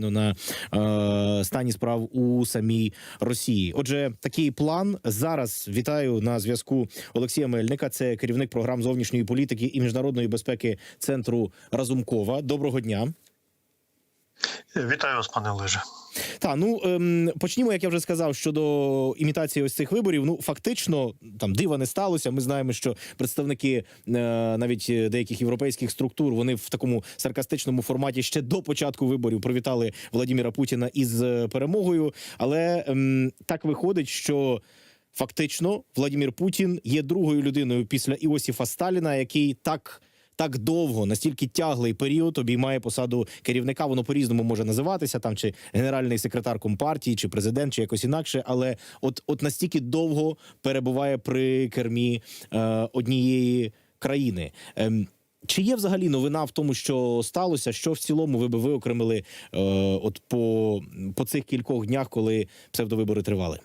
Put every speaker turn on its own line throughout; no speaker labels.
на е, стані справ у самій Росії. Отже, такий план зараз вітаю на зв'язку Олексія Мельника. Це керівник програм зовнішньої політики і міжнародної безпеки центру Разумкова. Доброго дня.
Вітаю вас, пане Олеже.
Та ну ем, почнімо, як я вже сказав, щодо імітації ось цих виборів. Ну фактично там дива не сталося. Ми знаємо, що представники е, навіть деяких європейських структур вони в такому саркастичному форматі ще до початку виборів привітали Владіміра Путіна із е, перемогою. Але ем, так виходить, що. Фактично, Владімір Путін є другою людиною після Іосіфа Сталіна, який так так довго, настільки тяглий період обіймає посаду керівника. Воно по різному може називатися там, чи генеральний секретар компартії, чи президент, чи якось інакше. Але от, от настільки довго перебуває при кермі е, однієї країни. Ем, чи є взагалі новина в тому, що сталося? Що в цілому ви би виокремили е, от по, по цих кількох днях, коли псевдовибори тривали?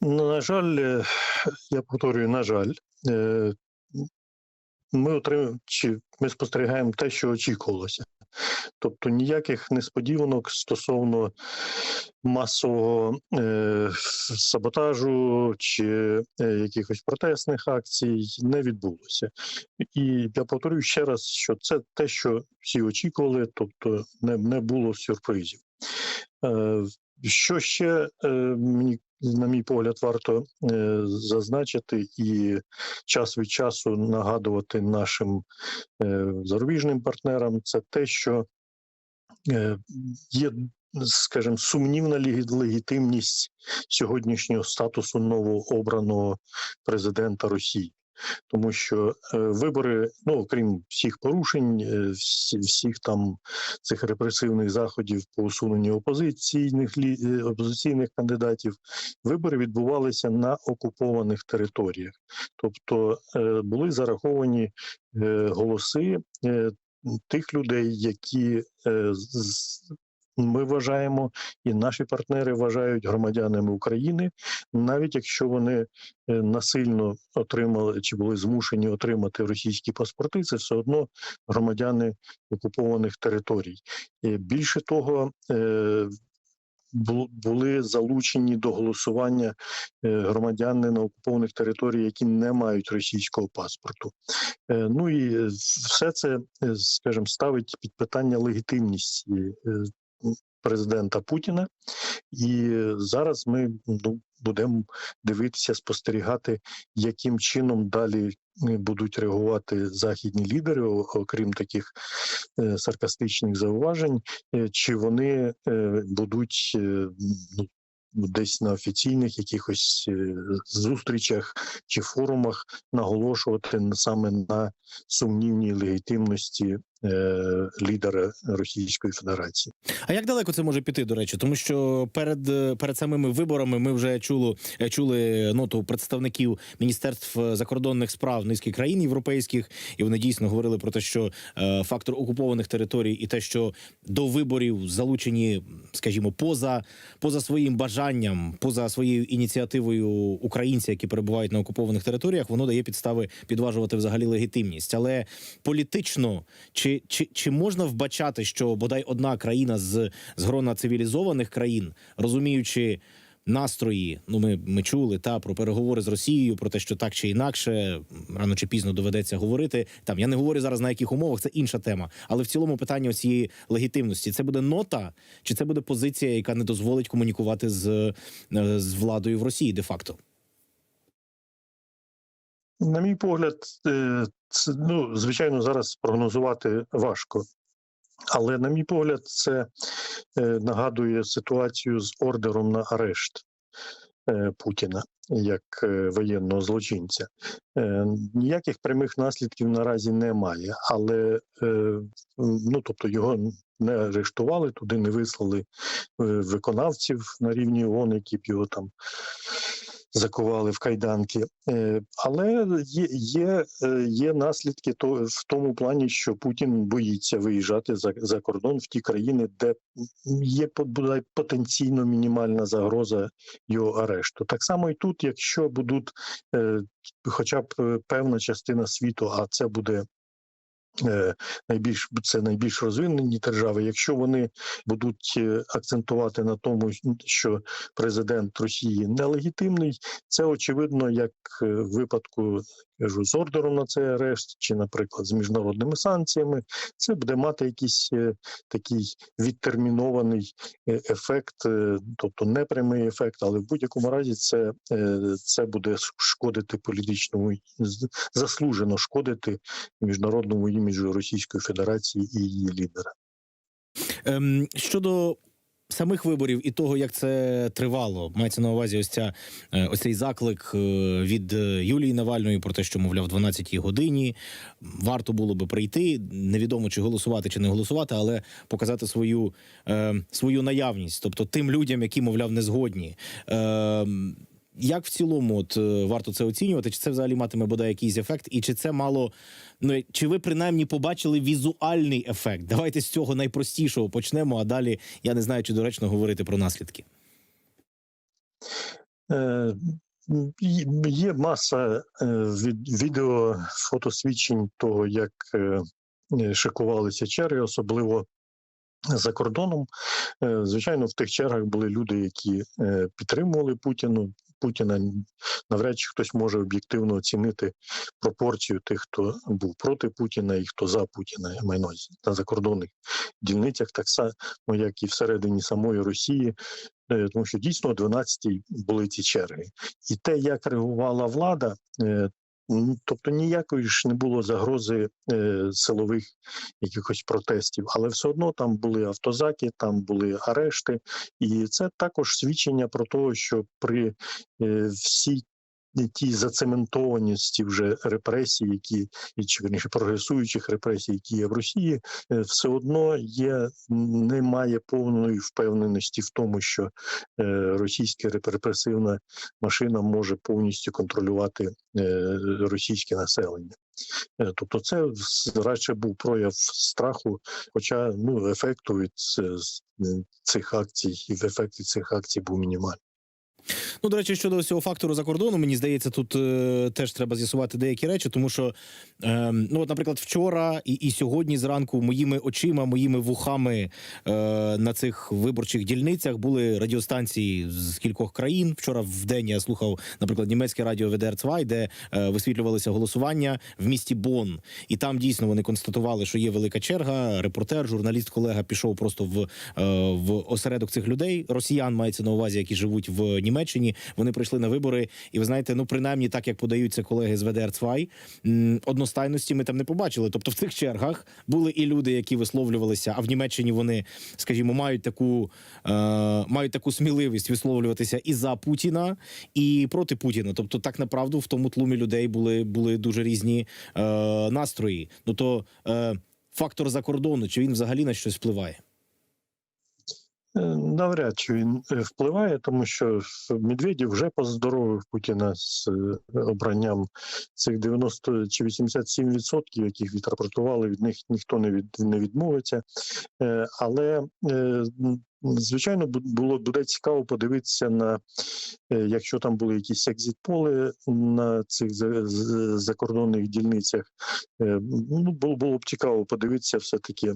Ну, на жаль, е, я повторюю, на жаль, е, ми отримуємо чи ми спостерігаємо те, що очікувалося. Тобто ніяких несподіванок стосовно масового е, саботажу чи е, якихось протестних акцій не відбулося. І я повторюю ще раз, що це те, що всі очікували, тобто не, не було сюрпризів. Що ще е, мені, на мій погляд, варто е, зазначити і час від часу нагадувати нашим е, зарубіжним партнерам, це те, що є, скажімо, сумнівна легі- легітимність сьогоднішнього статусу новообраного президента Росії. Тому що е, вибори, ну окрім всіх порушень, е, всі, всіх там цих репресивних заходів по усуненню опозиційних е, опозиційних кандидатів, вибори відбувалися на окупованих територіях, тобто були зараховані голоси тих людей, які ми вважаємо, і наші партнери вважають громадянами України, навіть якщо вони е, насильно отримали чи були змушені отримати російські паспорти, це все одно громадяни окупованих територій. Більше того, е, були залучені до голосування е, громадяни на окупованих територіях, які не мають російського паспорту. Е, Ну і е, все це, е, скажімо, ставить під питання легітимність е, президента Путіна. І зараз ми ну, будемо дивитися, спостерігати, яким чином далі е, будуть реагувати західні лідери, окрім таких е, саркастичних зауважень, е, чи вони будуть ну, десь на офіційних якихось зустрічах чи форумах наголошувати на- саме на сумнівній легітимності лідера Російської Федерації.
А як далеко це може піти, до речі? Тому що перед, е, перед самими виборами ми вже чули, е, чули ноту представників міністерств е, закордонних справ низки країн європейських, і вони дійсно говорили про те, що е, фактор окупованих територій і те, що до виборів залучені, скажімо, поза, поза своїм бажанням, поза своєю ініціативою українці, які перебувають на окупованих територіях, воно дає підстави підважувати взагалі легітимність. Але політично чи, чи, чи можна вбачати, що бодай одна країна з, з грона цивілізованих країн, розуміючи настрої, ну ми, ми чули та про переговори з Росією, про те, що так чи інакше рано чи пізно доведеться говорити. Там я не говорю зараз на яких умовах, це інша тема. Але в цілому питання цієї легітимності це буде нота, чи це буде позиція, яка не дозволить комунікувати з, е, з владою в Росії, де факто.
На мій погляд, е, це, ну, звичайно, зараз прогнозувати важко. Але, на мій погляд, це е, нагадує ситуацію з ордером на арешт е, Путіна як воєнного злочинця. Ніяких прямих наслідків наразі немає, але ну, тобто його не арештували, туди не вислали виконавців на рівні ООН, які б його там закували в кайданки. Е, Але є, є, е, є наслідки то, в тому плані, що Путін боїться виїжджати за, за кордон в ті країни, де є бодай потенційно мінімальна загроза його арешту. Так само і тут, якщо будуть е, хоча б певна частина світу, а це буде найбільш це найбільш розвинені держави. Якщо вони будуть е, акцентувати на тому, що президент Росії нелегітимний, це очевидно, як е, в випадку кажу, з ордером на цей арешт, чи, наприклад, з міжнародними санкціями, це буде мати якийсь е, такий відтермінований е, ефект, е, тобто не прямий ефект, але в будь-якому разі це, це буде шкодити політичному заслужено шкодити міжнародному іміджу Російської Федерації і її лідера.
Ем, щодо самих виборів і того, як це тривало, мається на увазі ось ця е, ось цей заклик е, від е, Юлії Навальної про те, що мовляв, 12-й годині варто було би прийти. Невідомо чи голосувати, чи не голосувати, але показати свою, свою наявність, тобто тим людям, які мовляв не згодні. Е, як в цілому, от е, варто це оцінювати? Чи це взагалі матиме бодай якийсь ефект, і чи це мало Ну чи ви принаймні побачили візуальний ефект? Давайте з цього найпростішого почнемо, а далі я не знаю, чи доречно говорити про наслідки.
Е, є- маса е, від- відео, фотосвідчень того, як е, шикувалися черги, особливо за кордоном. Звичайно, в тих чергах були люди, які підтримували Путіну. Путіна навряд чи хтось може об'єктивно оцінити пропорцію тих, хто був проти Путіна і хто за Путіна, майно на закордонних дільницях, так само як і всередині самої Росії, Е, тому що дійсно о 12-й були ці черги. І те, як реагувала влада, е, тобто ніякої ж не було загрози е, силових якихось протестів, але все одно там були автозаки, там були арешти, і це також свідчення про те, що при е, всій тій зацементованості вже репресій, які і чи прогресуючих репресій, які є в Росії, е, все одно є немає повної впевненості в тому, що е, російська репресивна машина може повністю контролювати е, російське населення. Тобто, це радше був прояв страху, хоча ну ефекту від цих акцій і ефект від цих акцій був мінімальний.
Ну, до речі, щодо цього фактору за кордону, мені здається, тут е, теж треба з'ясувати деякі речі, тому що, е, ну, от, наприклад, вчора і, і сьогодні зранку моїми очима, моїми вухами е, на цих виборчих дільницях були радіостанції з кількох країн. Вчора в день я слухав, наприклад, німецьке радіо ВДР 2 де е, висвітлювалися голосування в місті Бонн. І там дійсно вони констатували, що є велика черга. Репортер, журналіст, колега пішов просто в, е, в осередок цих людей. Росіян мається на увазі, які живуть в Німеччині. Вони прийшли на вибори, і ви знаєте, ну принаймні, так як подаються колеги з ВДР 2 м, одностайності ми там не побачили. Тобто в цих чергах були і люди, які висловлювалися. А в Німеччині вони, скажімо, мають таку е, мають таку сміливість висловлюватися і за Путіна, і проти Путіна. Тобто, так направду в тому тлумі людей були, були дуже різні е, настрої. Ну то е, фактор за кордону, чи він взагалі на щось впливає?
Е, Навряд чи він е, впливає, тому що Медведєв вже поздоровив Путіна з е, обранням цих 90 чи 87%, яких відрапортували, від них ніхто не від не відмовиться. Але звичайно бу- було буде цікаво подивитися на якщо там були якісь екзит-поли на цих закордонних дільницях. Ну було було б цікаво подивитися все таки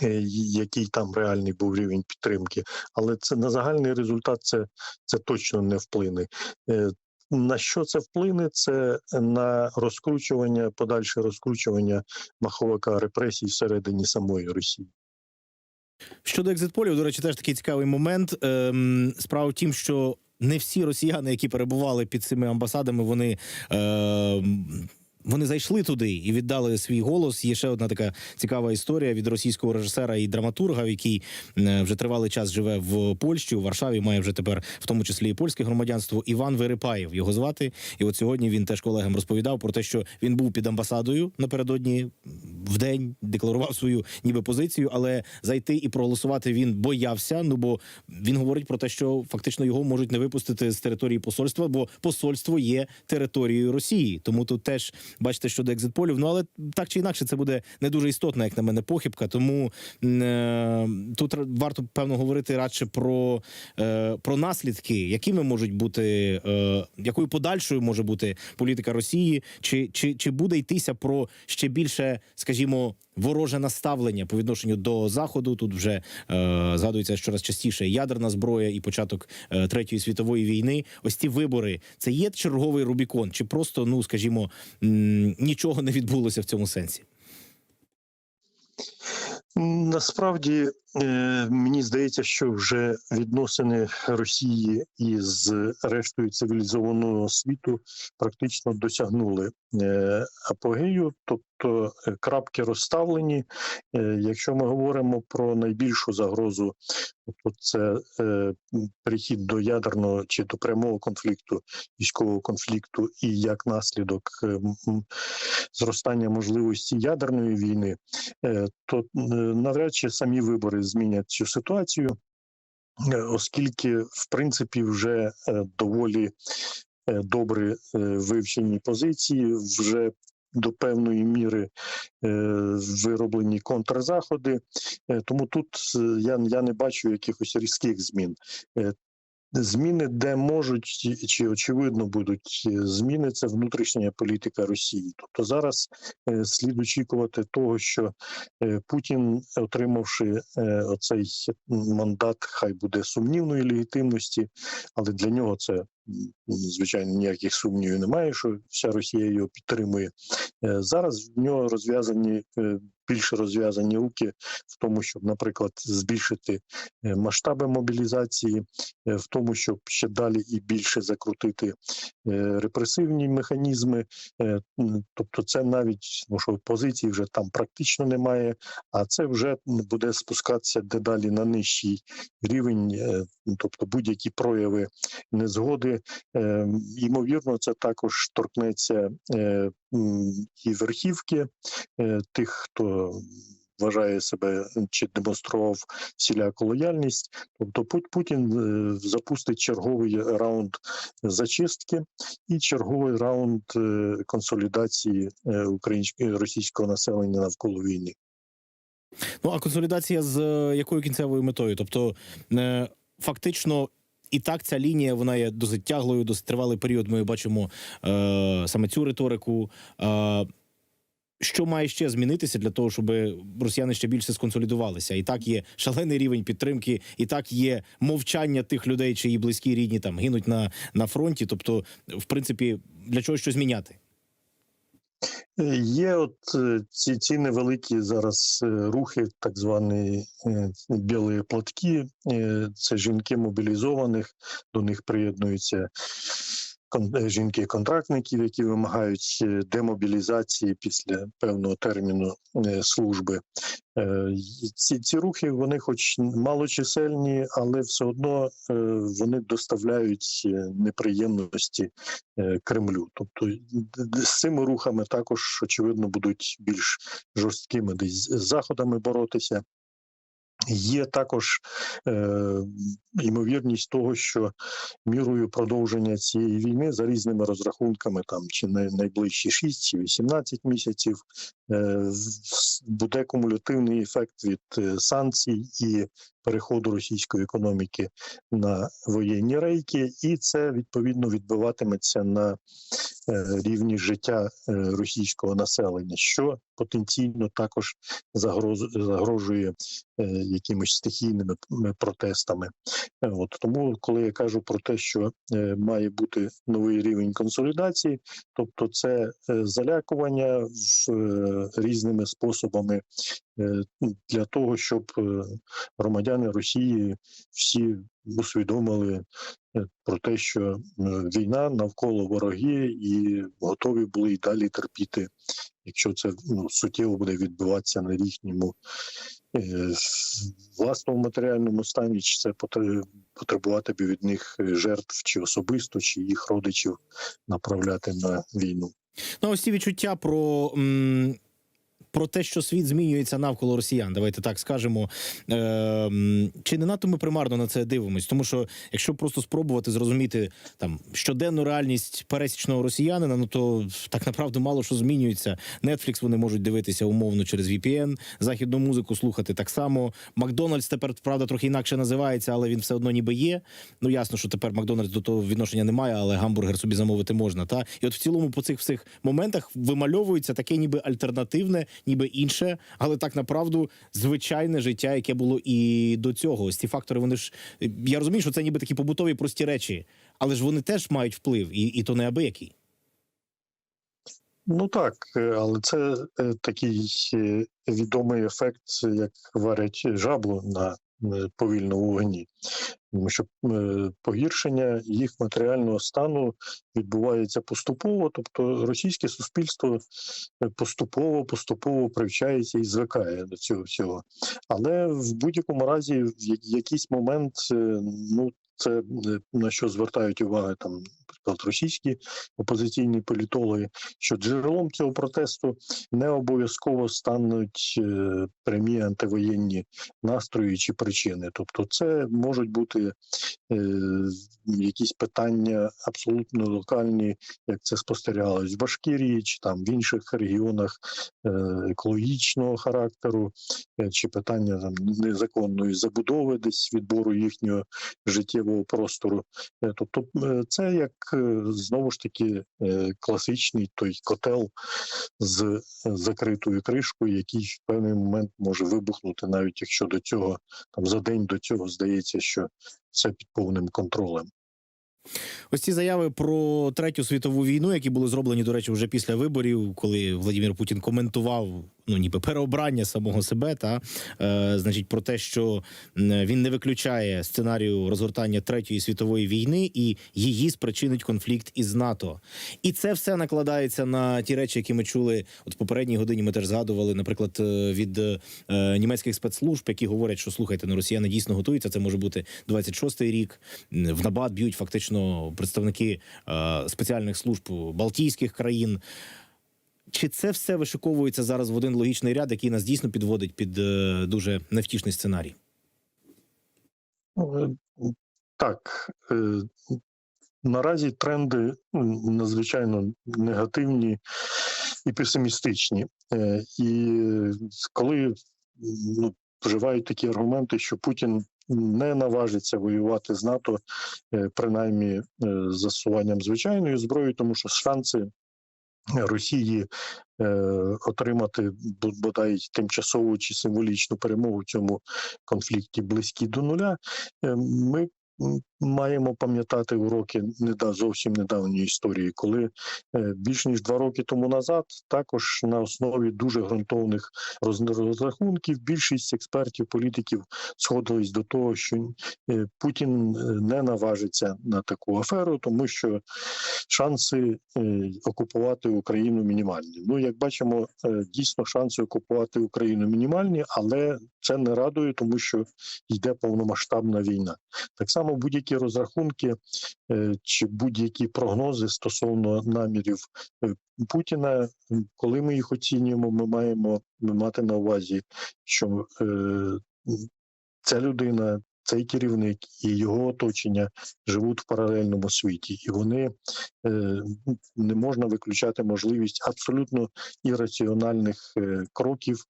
який там реальний був рівень підтримки, але це на загальний результат це, це точно не вплине. Е, На що це вплине? Це на розкручування, подальше розкручування маховика репресій всередині самої Росії.
Щодо екзитполів, до речі, теж такий цікавий момент. Ем, справа в тім, що не всі росіяни, які перебували під цими амбасадами, вони. Вони зайшли туди і віддали свій голос. Є ще одна така цікава історія від російського режисера і драматурга, який е, вже тривалий час живе в Польщі, у Варшаві. Має вже тепер в тому числі і польське громадянство. Іван Верипаєв його звати. І от сьогодні він теж колегам розповідав про те, що він був під амбасадою напередодні в день, декларував свою ніби позицію, але зайти і проголосувати він боявся. Ну бо він говорить про те, що фактично його можуть не випустити з території посольства, бо посольство є територією Росії. Тому тут теж бачите щодо екзитполів. Ну але так чи інакше, це буде не дуже істотна, як на мене, похибка. Тому е, тут варто певно говорити радше про, е, про наслідки, якими можуть бути, е, якою подальшою може бути політика Росії, чи, чи, чи буде йтися про ще більше, скажімо, вороже наставлення по відношенню до заходу. Тут вже е, згадується щораз частіше ядерна зброя і початок е, третьої світової війни. Ось ці вибори це є черговий Рубікон, чи просто, ну скажімо, нічого не відбулося в цьому сенсі.
Насправді мені здається, що вже відносини Росії із рештою цивілізованого світу практично досягнули е, апогею, тобто е, крапки розставлені. Е, Якщо ми говоримо про найбільшу загрозу, то це е, перехід до ядерного чи до прямого конфлікту, військового конфлікту, і як наслідок е, зростання можливості ядерної війни, е, то е, навряд чи самі вибори змінять цю ситуацію, е, оскільки в принципі вже е, доволі е, добре вивчені позиції, вже до певної міри вироблені контрзаходи. Тому тут я, я не бачу якихось різких змін. Зміни, де можуть чи- очевидно будуть е, зміни, це внутрішня політика Росії. Тобто зараз е, слід очікувати того, що е, Путін, отримавши оцей мандат, хай буде сумнівної легітимності, але для нього це звичайно ніяких сумнівів немає, що вся Росія його підтримує. Зараз в нього розв'язані більше розв'язані руки в тому, щоб, наприклад, збільшити е, масштаби мобілізації, е, в тому, щоб ще далі і більше закрутити е, репресивні механізми. Тобто, це навіть ну, що позиції вже там практично немає, а це вже буде спускатися дедалі на нижчий рівень, ну, тобто будь-які прояви незгоди. Ймовірно, це також торкнеться і верхівки тих, хто вважає себе чи демонстрував всіляку лояльність. Тобто Пут- Путін е, запустить черговий раунд зачистки і черговий раунд е, консолідації е, українського російського населення навколо війни.
Ну а консолідація з якою кінцевою метою? Тобто, фактично. І так ця лінія вона є досить тяглою, досить тривалий період. Ми бачимо е, саме цю риторику. Е, що має ще змінитися для того, щоб росіяни ще більше сконсолідувалися? І так є шалений рівень підтримки, і так є мовчання тих людей, чиї близькі рідні там гинуть на, на фронті. Тобто, в принципі, для чого щось міняти?
Е, Є от е, ці, ці невеликі зараз е, рухи, так звані білі платки. Це жінки мобілізованих, до них приєднуються жінки-контрактників, які вимагають е, демобілізації після певного терміну е, служби. Е, Ці, ці рухи вони, хоч малочисельні, але все одно вони доставляють неприємності Кремлю. Тобто з цими рухами також очевидно будуть більш жорсткими десь заходами боротися. Є також е, ймовірність того, що мірою продовження цієї війни за різними розрахунками, там чи най, найближчі 6 чи 18 місяців, буде кумулятивний ефект від е, санкцій і переходу російської економіки на воєнні рейки, і це відповідно відбиватиметься на е, рівні життя е, російського населення, що потенційно також загрожує е, якимись стихійними протестами. Е, От тому, коли я кажу про те, що е, має бути новий рівень консолідації, тобто це е, залякування в, е, різними способами е, для того, щоб е, громадяни Росії всі усвідомили е, про те, що війна навколо вороги і готові були й далі терпіти, якщо це ну, суттєво буде відбуватися на їхньому власному матеріальному стані, чи це потре- потребуватиме від них жертв чи особисто, чи їх родичів направляти на війну.
Ну, ось ці відчуття про м, про те, що світ змінюється навколо росіян. Давайте так скажемо. Е, чи не надто ми примарно на це дивимось? Тому що якщо просто спробувати зрозуміти там щоденну реальність пересічного росіянина, ну то так направду мало що змінюється. Netflix вони можуть дивитися умовно через VPN, західну музику слухати так само. Макдональдс тепер правда трохи інакше називається, але він все одно ніби є. Ну ясно, що тепер Макдональдс до того відношення немає, але гамбургер собі замовити можна. Та і от в цілому по цих всіх моментах вимальовується таке, ніби альтернативне, ніби інше, але так направду звичайне життя, яке було і до цього. Ось ці фактори, вони ж я розумію, що це ніби такі побутові прості речі, але ж вони теж мають вплив, і, і то неабиякий.
Ну так, е, але це е, такий е, відомий ефект, як варять жабу на повільному вогні. Тому що е, погіршення їх матеріального стану відбувається поступово, тобто російське суспільство е, поступово поступово привчається і звикає до цього всього. Але в будь-якому разі, в якийсь момент, е, ну це на що звертають увагу там, наприклад, російські опозиційні політологи, що джерелом цього протесту не обов'язково стануть е, прямі антивоєнні настрої чи причини. Тобто, це можуть бути е, якісь питання абсолютно локальні, як це спостерігалось в Башкірії чи там в інших регіонах е, екологічного характеру, чи питання там незаконної забудови, десь відбору їхнього життєвого простору. Тобто, це як знову ж таки е, класичний той котел з е, закритою кришкою, який в певний момент може вибухнути, навіть якщо до цього там за день до цього здається, що все під повним контролем.
Ось ці заяви про третю світову війну, які були зроблені, до речі, вже після виборів, коли Владимир Путін коментував ну ніби переобрання самого себе, та е, значить про те, що він не виключає сценарію розгортання третьої світової війни і її спричинить конфлікт із НАТО. І це все накладається на ті речі, які ми чули от в попередній годині. Ми теж згадували, наприклад, е, від е, німецьких спецслужб, які говорять, що слухайте, ну росіяни дійсно готуються. Це може бути 26-й рік. В Набат б'ють фактично представники е, спеціальних служб Балтійських країн. Чи це все вишиковується зараз в один логічний ряд, який нас дійсно підводить під е, дуже невтішний сценарій?
Е, Так, е, наразі тренди надзвичайно негативні і песимістичні. І коли ну, вживають такі аргументи, що Путін не наважиться воювати з НАТО, принаймні з застосуванням звичайної зброї, тому що шанси Росії е, отримати бодай тимчасову чи символічну перемогу в цьому конфлікті близькі до нуля. Е, Ми маємо пам'ятати уроки неда зовсім недавньої історії, коли е, більш ніж два роки тому назад, також на основі дуже ґрунтовних розрахунків, більшість експертів, політиків сходились до того, що е, Путін е, не наважиться на таку аферу, тому що шанси окупувати Україну мінімальні. Ну, як бачимо, дійсно шанси окупувати Україну мінімальні, але це не радує, тому що йде повномасштабна війна. Так само будь-які розрахунки е, чи будь-які прогнози стосовно намірів е, Путіна, коли ми їх оцінюємо, ми маємо мати на увазі, що е, ця людина. Цей керівник і його оточення живуть в паралельному світі, і вони не можна виключати можливість абсолютно ірраціональних кроків,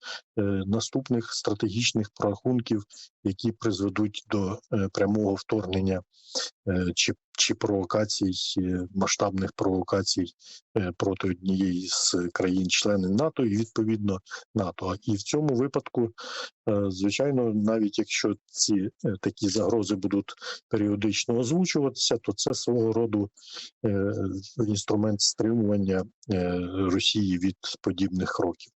наступних стратегічних прорахунків, які призведуть до е, прямого вторгнення е, чи, чи провокацій, е, масштабних провокацій проти однієї з країн-членів НАТО і відповідно НАТО. І в цьому випадку, звичайно, навіть якщо ці такі загрози будуть періодично озвучуватися, то це свого роду інструмент стримування Росії від подібних кроків.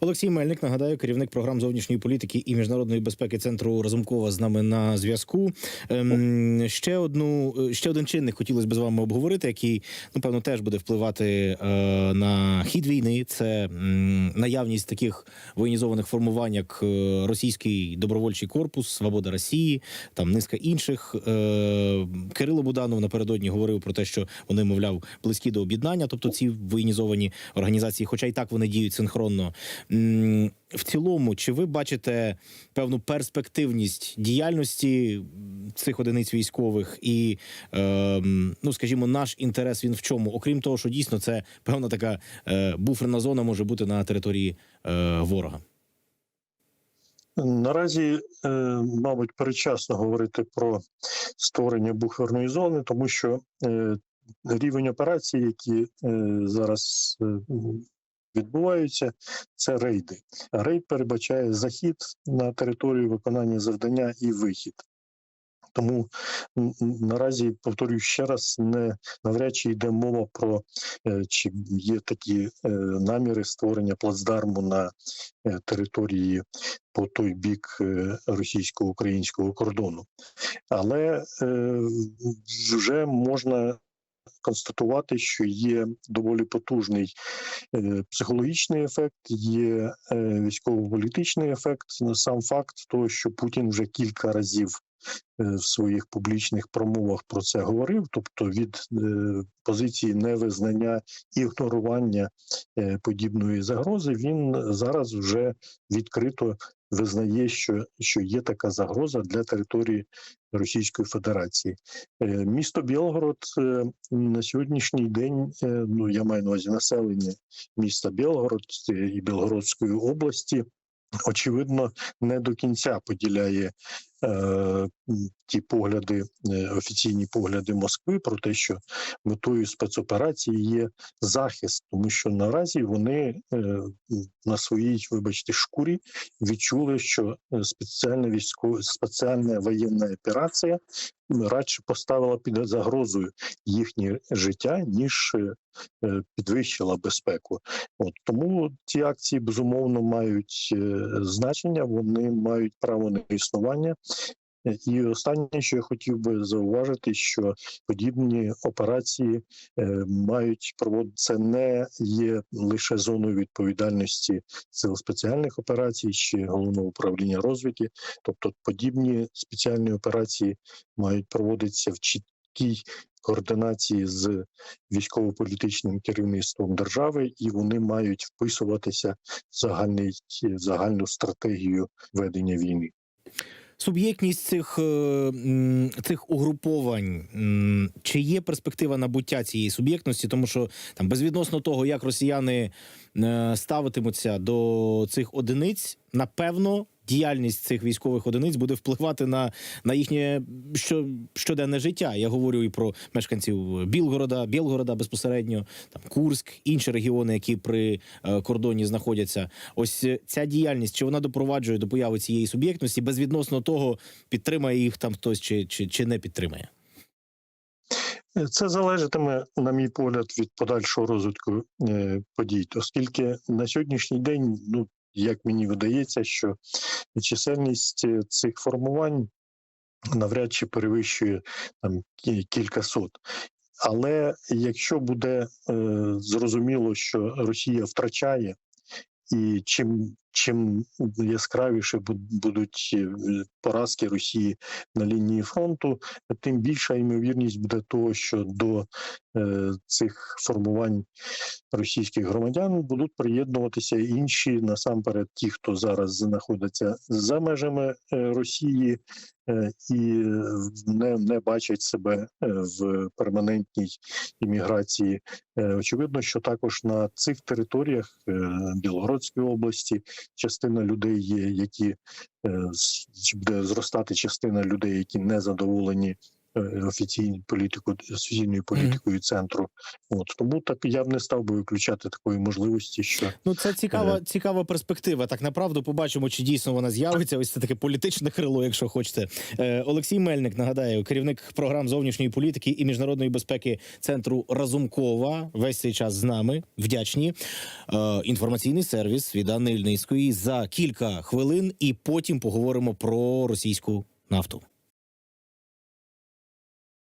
Олексій Мельник нагадаю, керівник програм зовнішньої політики і міжнародної безпеки центру Разумкова з нами на зв'язку. Ем, ще одну ще один чинник хотілося б з вами обговорити, який ну певно теж буде впливати е, на хід війни. Це м, наявність таких воєнізованих формувань, як е, російський добровольчий корпус, Свобода Росії, там низка інших. Е, Кирило Буданов напередодні говорив про те, що вони, мовляв, близькі до об'єднання, тобто ці воєнізовані організації, хоча й так вони діють синхронно. В цілому, чи ви бачите певну перспективність діяльності цих одиниць військових, і е, ну скажімо, наш інтерес він в чому? Окрім того, що дійсно це певна така е, буферна зона може бути на території е, ворога.
Наразі, е, мабуть, передчасно говорити про створення буферної зони, тому що е, рівень операцій, які е, зараз е, відбуваються, це рейди. Рейд передбачає захід на територію виконання завдання і вихід. Тому наразі повторюю ще раз, не навряд чи йде мова про е, чи є такі е, наміри створення плацдарму на е, території по той бік російсько-українського кордону. Але вже можна констатувати, що є доволі потужний е, психологічний ефект, є е, військово-політичний ефект. Сам факт того, що Путін вже кілька разів е, в своїх публічних промовах про це говорив, тобто від позиції невизнання і ігнорування подібної загрози, він зараз вже відкрито визнає, що, що є така загроза для території Російської Федерації. Е, Місто Білгород е, на сьогоднішній день, е, ну я маю на увазі населення міста Білгород і Білгородської області. Очевидно, не до кінця поділяє ті погляди, е, офіційні погляди Москви про те, що метою спецоперації є захист, тому що наразі вони е, на своїй, вибачте, шкурі відчули, що е, спеціальна військова спеціальна воєнна операція радше поставила під загрозою їхнє життя, ніж е, е, підвищила безпеку. От тому ці акції безумовно мають е, значення, вони мають право на існування. І останнє, що я хотів би зауважити, що подібні операції е, мають проводитися не є лише зоною відповідальності сил спеціальних операцій чи головного управління розвідки, тобто подібні спеціальні операції мають проводитися в чіткій координації з військово-політичним керівництвом держави, і вони мають вписуватися в загальний загальну стратегію ведення війни.
Суб'єктність цих, е, цих угруповань чи є перспектива набуття цієї суб'єктності, тому що там безвідносно того, як росіяни е, ставитимуться до цих одиниць, напевно. Діяльність цих військових одиниць буде впливати на, на їхнє що, щоденне життя. Я говорю і про мешканців Білгорода, Білгорода безпосередньо, там Курськ, інші регіони, які при е, кордоні знаходяться. Ось е, ця діяльність, чи вона допроваджує до появи цієї суб'єктності, безвідносно того, підтримає їх там хтось чи, чи, чи не підтримає.
Це залежатиме, на мій погляд, від подальшого розвитку е, подій, оскільки на сьогоднішній день, ну як мені видається, що чисельність е, цих формувань навряд чи перевищує там кілька сот. Але якщо буде е, зрозуміло, що Росія втрачає, і чим, чим яскравіше будуть е, поразки Росії на лінії фронту, тим більша ймовірність буде того, що до е, цих формувань російських громадян будуть приєднуватися інші насамперед, ті, хто зараз знаходиться за межами е, Росії і не, не бачать себе в перманентній імміграції. Очевидно, що також на цих територіях Білгородської області частина людей є, які е, буде зростати частина людей, які не задоволені е, офіційною політикою офіційною політикою центру. От тому так я б не став би виключати такої можливості, що
Ну це цікава, цікава перспектива. Так направду побачимо, чи дійсно вона з'явиться. Ось це таке політичне крило, якщо хочете. Е, Олексій Мельник нагадаю, керівник програм зовнішньої політики і міжнародної безпеки центру Разумкова. Весь цей час з нами вдячні. Е, інформаційний сервіс від Анни Ільницької за кілька хвилин, і потім поговоримо про російську нафту.